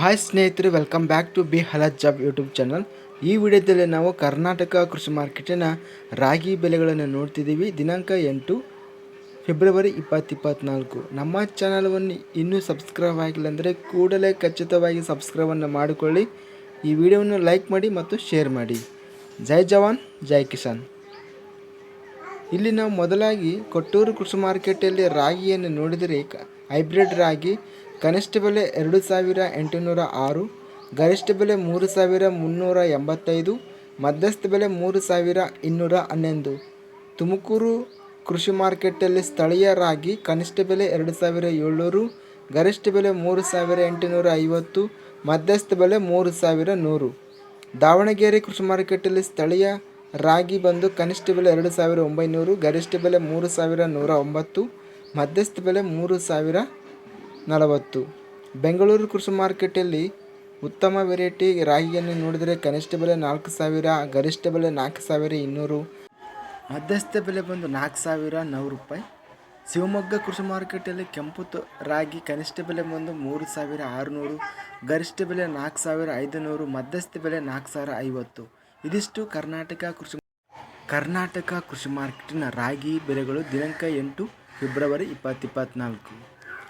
Hi ಸ್ನೇಹಿತರೆ welcome back to B health job YouTube channel ಈ ವಿಡಿಯೋದಲ್ಲಿ ನಾವು ಕರ್ನಾಟಕ ಕೃಷಿ ಮಾರ್ಕೆಟಿನ ರಾಗಿ ಬೆಲೆಗಳನ್ನು ನೋಡ್ತಿದ್ದೀವಿ. ದಿನಾಂಕ ಎಂಟು ಫೆಬ್ರವರಿ ಇಪ್ಪತ್ತು ಇಪ್ಪತ್ತ್ನಾಲ್ಕು ನಮ್ಮ ಚಾನಲವನ್ನು ಇನ್ನೂ ಸಬ್ಸ್ಕ್ರೈಬ್ ಆಗಿಲ್ಲ ಅಂದರೆ ಕೂಡಲೇ ಖಚಿತವಾಗಿ ಸಬ್ಸ್ಕ್ರೈಬನ್ನು ಮಾಡಿಕೊಳ್ಳಿ. ಈ ವಿಡಿಯೋವನ್ನು ಲೈಕ್ ಮಾಡಿ ಮತ್ತು ಶೇರ್ ಮಾಡಿ. ಜೈ ಜವಾನ್, ಜೈ ಕಿಸಾನ್. ಇಲ್ಲಿ ನಾವು ಮೊದಲಾಗಿ ಕೊಟ್ಟೂರು ಕೃಷಿ ಮಾರ್ಕೆಟಲ್ಲಿ ರಾಗಿಯನ್ನು ನೋಡಿದರೆ, ಹೈಬ್ರಿಡ್ ರಾಗಿ ಕನಿಷ್ಠ ಬೆಲೆ ಎರಡು ಸಾವಿರ ಎಂಟುನೂರ ಆರು ಗರಿಷ್ಠ ಬೆಲೆ ಮೂರು ಸಾವಿರ ಮುನ್ನೂರ ಎಂಬತ್ತೈದು ಮಧ್ಯಸ್ಥ ಬೆಲೆ ಮೂರು ಸಾವಿರ ಇನ್ನೂರ ಹನ್ನೊಂದು. ತುಮಕೂರು ಕೃಷಿ ಮಾರ್ಕೆಟಲ್ಲಿ ಸ್ಥಳೀಯ ರಾಗಿ ಕನಿಷ್ಠ ಬೆಲೆ ಎರಡು ಸಾವಿರ ಏಳ್ನೂರು ಗರಿಷ್ಠ ಬೆಲೆ ಮೂರು ಸಾವಿರ ಎಂಟುನೂರ ಐವತ್ತು ಮಧ್ಯಸ್ಥ ಬೆಲೆ ಮೂರು ಸಾವಿರ ನೂರು. ದಾವಣಗೆರೆ ಕೃಷಿ ಮಾರ್ಕೆಟಲ್ಲಿ ಸ್ಥಳೀಯ ರಾಗಿ ಬಂದು ಕನಿಷ್ಠ ಬೆಲೆ ಎರಡು ಸಾವಿರ ಒಂಬೈನೂರು ಗರಿಷ್ಠ ಬೆಲೆ ಮೂರು ಸಾವಿರ ನೂರ ಒಂಬತ್ತು ಮಧ್ಯಸ್ಥ ಬೆಲೆ ಮೂರು ಸಾವಿರ ನಲವತ್ತು. ಬೆಂಗಳೂರು ಕೃಷಿ ಮಾರ್ಕೆಟಲ್ಲಿ ಉತ್ತಮ ವೆರೈಟಿ ರಾಗಿಯನ್ನು ನೋಡಿದರೆ ಕನಿಷ್ಠ ಬೆಲೆ ನಾಲ್ಕು ಸಾವಿರ, ಗರಿಷ್ಠ ಬೆಲೆ ನಾಲ್ಕು ಸಾವಿರ ಇನ್ನೂರು. ಮಧ್ಯಸ್ಥ ಬೆಲೆ ಬಂದು ನಾಲ್ಕು ಸಾವಿರ ನೂರು ರೂಪಾಯಿ. ಶಿವಮೊಗ್ಗ ಕೃಷಿ ಮಾರ್ಕೆಟಲ್ಲಿ ಕೆಂಪು ರಾಗಿ ಕನಿಷ್ಠ ಬೆಲೆ ಬಂದು ಮೂರು ಸಾವಿರ ಆರುನೂರು, ಗರಿಷ್ಠ ಬೆಲೆ ನಾಲ್ಕು ಸಾವಿರ ಐದುನೂರು, ಮಧ್ಯಸ್ಥ ಬೆಲೆ ನಾಲ್ಕು ಸಾವಿರ ಐವತ್ತು. ಇದಿಷ್ಟು ಕರ್ನಾಟಕ ಕೃಷಿ ಕರ್ನಾಟಕ ಕೃಷಿ ಮಾರ್ಕೆಟಿನ ರಾಗಿ ಬೆಲೆಗಳು ದಿನಾಂಕ ಎಂಟು, ಫೆಬ್ರವರಿ ಇಪ್ಪತ್ತು ಇಪ್ಪತ್ತ್ನಾಲ್ಕು